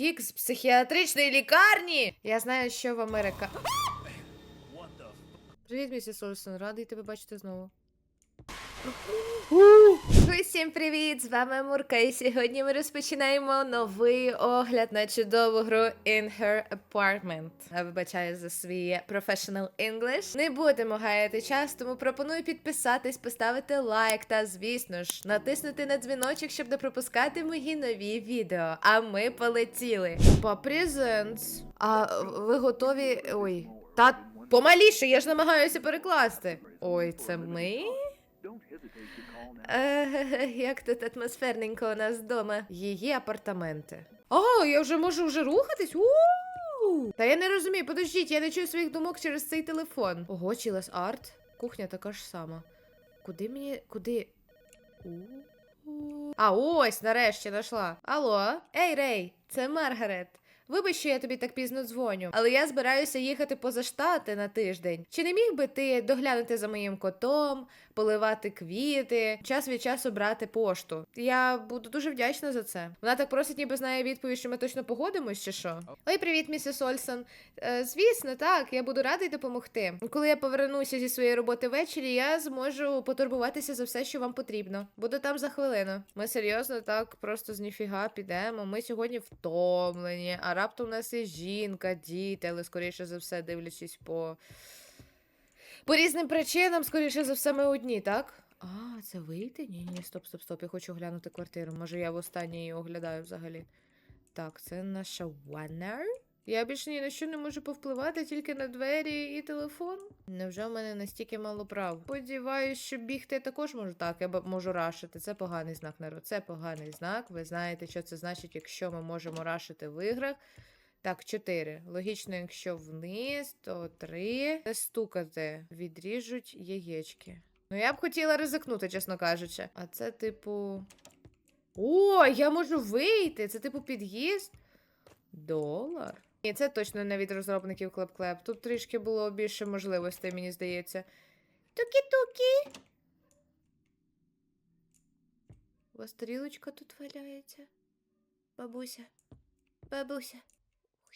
втік з психіатричної лікарні. Я знаю, що в Америка. Привіт, місіс Олсон, радий тебе бачити знову. Усім привіт! З вами Мурка, і сьогодні ми розпочинаємо новий огляд на чудову гру In Her Apartment. Вибачаю за свій professional English. Не будемо гаяти час, тому пропоную підписатись, поставити лайк та, звісно ж, натиснути на дзвіночок, щоб не пропускати мої нові відео. А ми полетіли. По Presents. А ви готові. Ой. Та помаліше, я ж намагаюся перекласти. Ой, це ми? Е, як тут атмосферненько у нас вдома. Її апартаменти. О, я вже можу вже рухатись? у Та я не розумію, подождіть, я не чую своїх думок через цей телефон. Ого, чілес арт. Кухня така ж сама. Куди мені. Куди? А, ось, нарешті знайшла. Алло, ей, Рей, це Маргарет. Вибач, що я тобі так пізно дзвоню, але я збираюся їхати поза штати на тиждень. Чи не міг би ти доглянути за моїм котом, поливати квіти, час від часу брати пошту? Я буду дуже вдячна за це. Вона так просить, ніби знає відповідь, що ми точно погодимось, чи що? Ой, привіт, місіс Ольсон. Е, звісно, так, я буду радий допомогти. Коли я повернуся зі своєї роботи ввечері, я зможу потурбуватися за все, що вам потрібно. Буду там за хвилину. Ми серйозно так просто з ніфіга підемо. Ми сьогодні втомлені, а раптом у нас є жінка, діти, але скоріше за все, дивлячись по. По різним причинам, скоріше за все, ми одні, так? А, це вийти? Ні, ні, стоп, стоп, стоп. Я хочу оглянути квартиру. Може, я востаннє її оглядаю взагалі. Так, це наша ванна. Я більше ні на що не можу повпливати, тільки на двері і телефон. Невже в мене настільки мало прав? Сподіваюсь, що бігти я також можу так, я можу рашити. Це поганий знак народ. Це поганий знак. Ви знаєте, що це значить, якщо ми можемо рашити в іграх. Так, 4. Логічно, якщо вниз, то 3. Не стукати. Відріжуть яєчки. Ну, я б хотіла ризикнути, чесно кажучи. А це, типу. О, я можу вийти! Це, типу, під'їзд. Долар. Ні, це точно не від розробників Клеп-Клеп. Тут трішки було більше можливостей, мені здається. Тукі-тукі. У вас тарілочка тут валяється. Бабуся. Бабуся.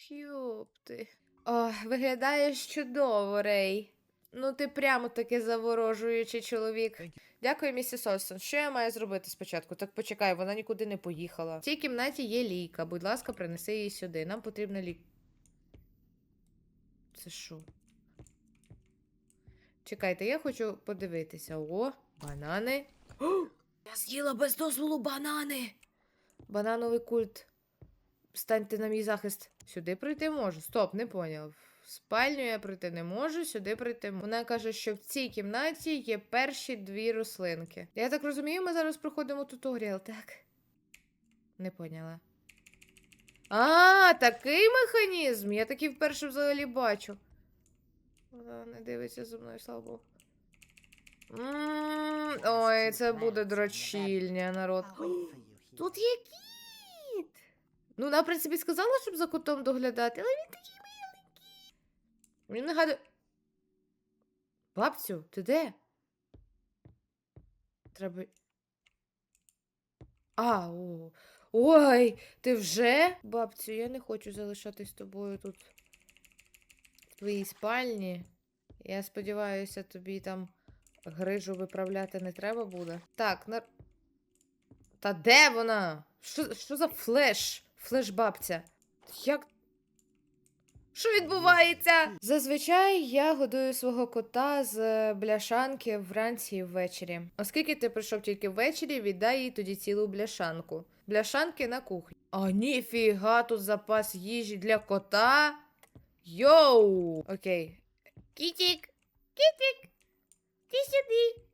Хьопти. О, виглядаєш чудово, Рей. Ну, ти прямо таки заворожуючий чоловік. Дякую, місіс Олсон. Що я маю зробити спочатку? Так почекай, вона нікуди не поїхала. В цій кімнаті є лійка. Будь ласка, принеси її сюди. Нам потрібна лік. Це що? Чекайте, я хочу подивитися. О, банани. О, я з'їла без дозволу банани. Банановий культ. Станьте на мій захист. Сюди прийти можу. Стоп, не поняв. В спальню я прийти не можу, сюди прийти. Вона каже, що в цій кімнаті є перші дві рослинки. Я так розумію, ми зараз проходимо туторіал, так? Не поняла. А, такий механізм. Я такий вперше взагалі бачу. Вона не дивиться за мною, слава Богу. Ой, це буде дрочільня, народ. Тут є кіт. Ну, вона, в принципі, сказала, щоб за котом доглядати, але він такий миленький. Він нагадує. Бабцю, ти де? Треба. А, о. Ой, ти вже? Бабцю, я не хочу залишатись з тобою тут в твоїй спальні. Я сподіваюся, тобі там грижу виправляти не треба буде. Так, на... Та де вона? Що, що за флеш? Флеш бабця. Як. Що відбувається? Зазвичай я годую свого кота з е, бляшанки вранці і ввечері. Оскільки ти прийшов тільки ввечері, віддай їй тоді цілу бляшанку. Бляшанки на кухні. А ніфіга, тут запас їжі для кота. Йоу! Окей. Кітік! Кітік! Ти сюди!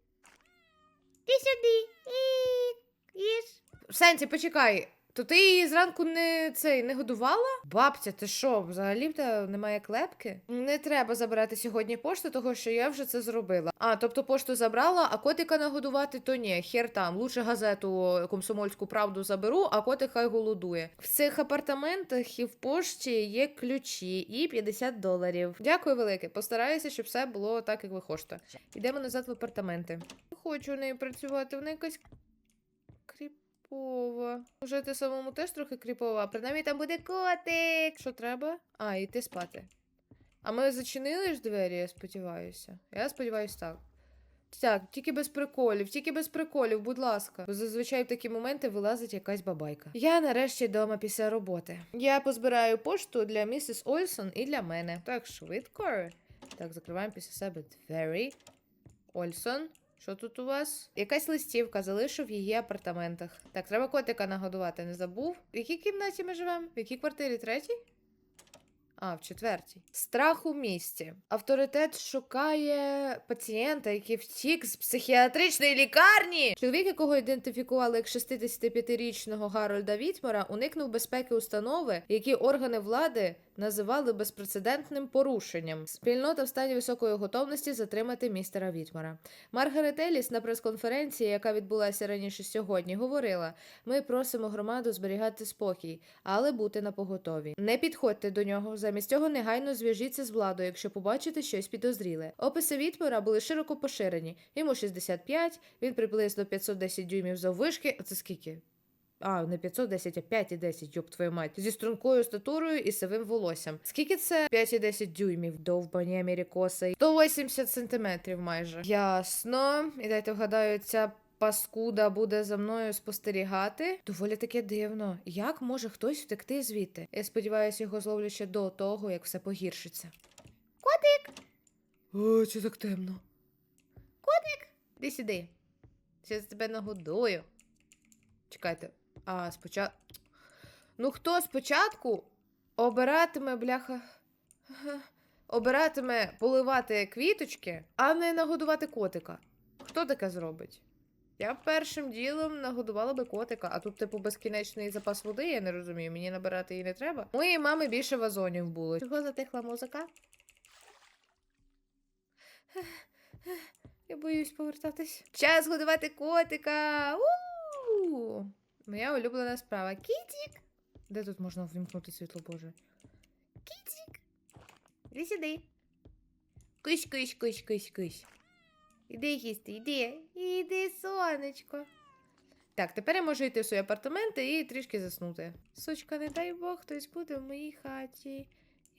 Ти сюди! І... Їж. Сенсі, почекай. То ти її зранку не цей не годувала? Бабця, ти що, взагалі в тебе немає клепки? Не треба забирати сьогодні пошту, того що я вже це зробила. А, тобто пошту забрала, а котика нагодувати, то ні, хер там. Лучше газету комсомольську правду заберу, а котик хай голодує. В цих апартаментах і в пошті є ключі і 50 доларів. Дякую велике. Постараюся, щоб все було так, як ви хочете. Йдемо назад в апартаменти. Хочу в неї працювати, вона якась. Кріпова. Може, ти самому теж трохи кріпова, принаймні там буде котик. Що треба? А, йти спати. А ми зачинили ж двері, я сподіваюся. Я сподіваюся, так. Так, тільки без приколів, тільки без приколів, будь ласка. Бо зазвичай в такі моменти вилазить якась бабайка. Я нарешті вдома після роботи. Я позбираю пошту для місіс Ольсон і для мене. Так, швидко. Так, закриваємо після себе двері. Ольсон, що тут у вас? Якась листівка залишив в її апартаментах. Так, треба котика нагодувати, не забув. В якій кімнаті ми живемо? В якій квартирі? Третій? А, в четвертій. Страх у місті. Авторитет шукає пацієнта, який втік з психіатричної лікарні. Чоловік, якого ідентифікували як 65-річного Гарольда Вітмера, уникнув безпеки установи, які органи влади називали безпрецедентним порушенням. Спільнота в стані високої готовності затримати містера Вітмера. Маргарет Еліс на прес-конференції, яка відбулася раніше сьогодні, говорила: ми просимо громаду зберігати спокій, але бути напоготові. Не підходьте до нього. Замість цього негайно зв'яжіться з владою, якщо побачите щось підозріле. Описи Вітмера були широко поширені. Йому 65, він приблизно 510 дюймів заввишки. А це скільки? А, не 510, а 5 і 10, йоп твою мать. Зі стрункою статурою і сивим волоссям. Скільки це 5 і 10 дюймів довбані Америкоси? 180 сантиметрів майже. Ясно. І дайте вгадаю, ця паскуда буде за мною спостерігати. Доволі таке дивно. Як може хтось втекти звідти? Я сподіваюся, його зловлю ще до того, як все погіршиться. Котик! О, чи так темно. Котик! Іди сюди. Зараз тебе нагодую. Чекайте. А, спочатку. Ну, хто спочатку обиратиме, бляха. Обиратиме поливати квіточки, а не нагодувати котика. Хто таке зробить? Я першим ділом нагодувала би котика, а тут, типу, безкінечний запас води, я не розумію, мені набирати її не треба. Моєї мами більше вазонів було. Чого затихла музика? Я боюсь повертатись. Час годувати котика. У! Моя улюблена справа. Кітік. Де тут можна ввімкнути світло Боже? Кітік. Іди сюди. Кись, кись, кись, кись, кись. Іди їсти, іди. Іди, сонечко. Так, тепер я можу йти в свої апартаменти і трішки заснути. Сучка, не дай Бог, хтось буде в моїй хаті.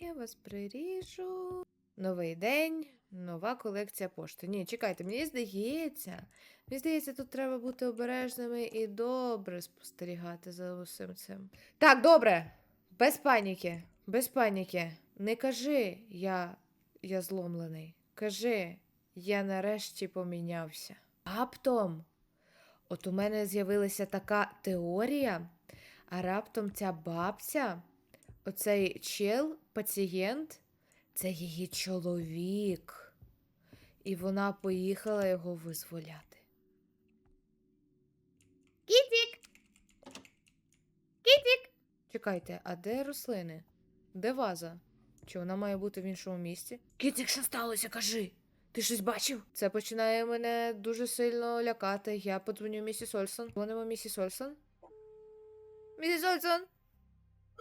Я вас приріжу. Новий день, нова колекція пошти. Ні, чекайте, мені здається. Мені здається, тут треба бути обережними і добре спостерігати за усім цим. Так, добре. Без паніки. Без паніки. Не кажи, я, я зломлений. Кажи, я нарешті помінявся. Раптом, от у мене з'явилася така теорія, а раптом ця бабця, оцей чел, пацієнт, це її чоловік. І вона поїхала його визволяти. Кітік! Кітік! Чекайте, а де рослини? Де ваза? Чи вона має бути в іншому місці? Кітік, що сталося, кажи. Ти щось бачив? Це починає мене дуже сильно лякати. Я подзвоню місіс Ольсон. Дзвонимо місіс Ольсон. Місіс Ольсон!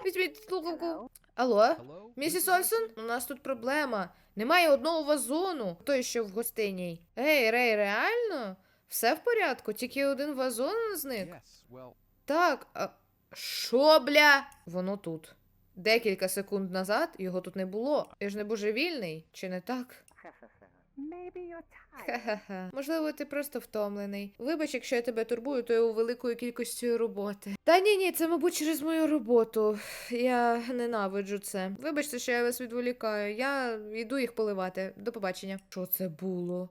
Візьміть слухавку. Алло? Місіс. Ольсон, у нас тут проблема. Немає одного вазону, той, що в гостинній. Ей, Рей, реально? Все в порядку, тільки один вазон зник. Yes, well, Так, а що, бля? Воно тут. Декілька секунд назад його тут не було. Я ж не божевільний, чи не так? Maybe you're tired. Можливо, ти просто втомлений. Вибач, якщо я тебе турбую тою великою кількістю роботи. Та ні, ні, це, мабуть, через мою роботу. Я ненавиджу це. Вибачте, що я вас відволікаю. Я йду їх поливати. До побачення. Що це було?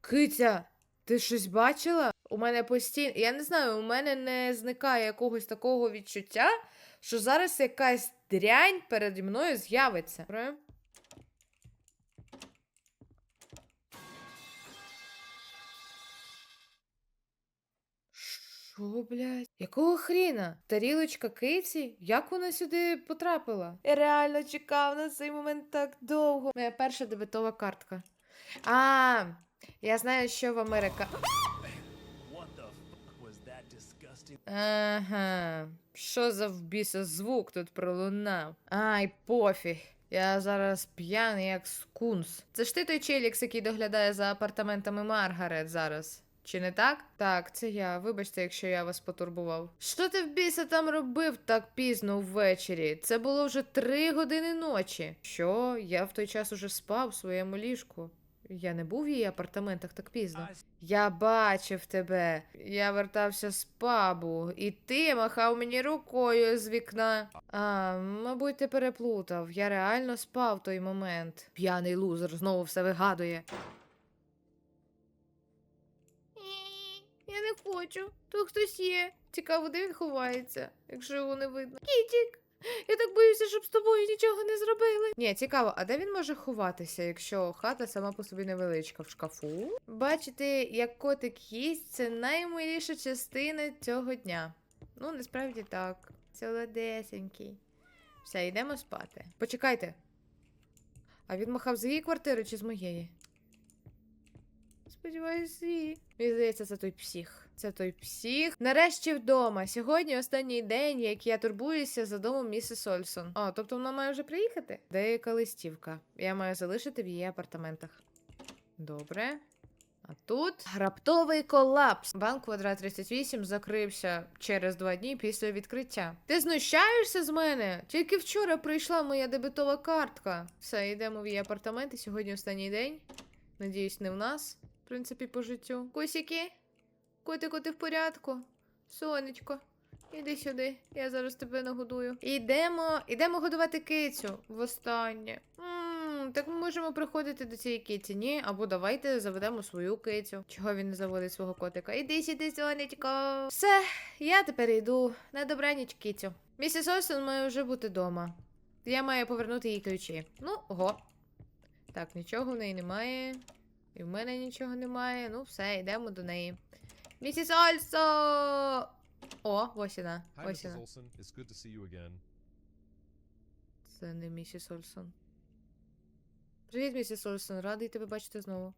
Киця, ти щось бачила? У мене постійно. Я не знаю, у мене не зникає якогось такого відчуття, що зараз якась дрянь переді мною з'явиться. Добре? Що, блядь? Якого хріна? Тарілочка киці? Як вона сюди потрапила? Я реально чекав на цей момент так довго. Моя перша дебетова картка. А, я знаю, що в Америка. Ага. Що за вбіса звук тут пролунав? Ай, пофіг. Я зараз п'яний, як скунс. Це ж ти той челікс, який доглядає за апартаментами Маргарет зараз. Чи не так? Так, це я. Вибачте, якщо я вас потурбував. Що ти в біса там робив так пізно ввечері? Це було вже три години ночі. Що? Я в той час уже спав в своєму ліжку. Я не був в її апартаментах так пізно. Я бачив тебе. Я вертався з пабу, і ти махав мені рукою з вікна. А, мабуть, ти переплутав. Я реально спав в той момент. П'яний лузер знову все вигадує. Я не хочу. Тут хтось є. Цікаво, де він ховається, якщо його не видно. Кітік! Я так боюся, щоб з тобою нічого не зробили. Ні, цікаво, а де він може ховатися, якщо хата сама по собі невеличка в шкафу? Бачити, як котик їсть, це наймиліша частина цього дня. Ну, насправді так. Солодесенький. Все, йдемо спати. Почекайте. А він махав з її квартири чи з моєї? Сподіваюсь, з її. Мені здається, це той псих. Це той псих. Нарешті вдома. Сьогодні останній день, як я турбуюся за домом місіс Ольсон. О, тобто вона має вже приїхати? Деяка листівка. Я маю залишити в її апартаментах. Добре. А тут раптовий колапс. Банк квадрат 38 закрився через два дні після відкриття. Ти знущаєшся з мене? Тільки вчора прийшла моя дебетова картка. Все, йдемо в її апартаменти. Сьогодні останній день. Надіюсь, не в нас, принципі, по життю. Косіки? Котику, ти в порядку? Сонечко, іди сюди, я зараз тебе нагодую. Ідемо, ідемо годувати кицю востаннє. Так ми можемо приходити до цієї киці, ні? Або давайте заведемо свою кицю. Чого він не заводить свого котика? Іди сюди, сонечко. Все, я тепер йду. На добраніч, кицю. Місіс Олсен має вже бути вдома. Я маю повернути їй ключі. Ну, ого. Так, нічого в неї немає. І в мене нічого немає. Ну, все, йдемо до неї. Місіс Ольсо! О, ось вона. Ось. Це не місіс Ольсон. Привіт, місіс Ольсон, радий тебе бачити знову.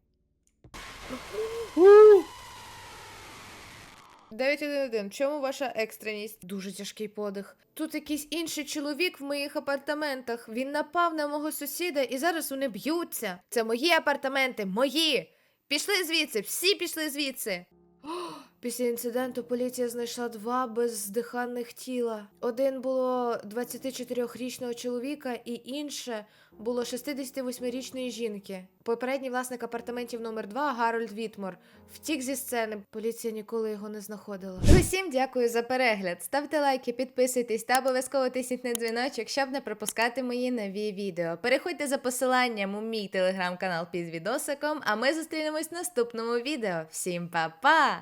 911. В чому ваша екстреність? Дуже тяжкий подих. Тут якийсь інший чоловік в моїх апартаментах. Він напав на мого сусіда і зараз вони б'ються. Це мої апартаменти, мої! Пішли звідси, всі пішли звідси. Після інциденту поліція знайшла два бездиханних тіла. Один було 24-річного чоловіка, і інше було 68-річної жінки. Попередній власник апартаментів номер 2 Гарольд Вітмор втік зі сцени. Поліція ніколи його не знаходила. Усім дякую за перегляд. Ставте лайки, підписуйтесь та обов'язково тисніть на дзвіночок, щоб не пропускати мої нові відео. Переходьте за посиланням у мій телеграм-канал під відосиком, а ми зустрінемось в наступному відео. Всім па-па!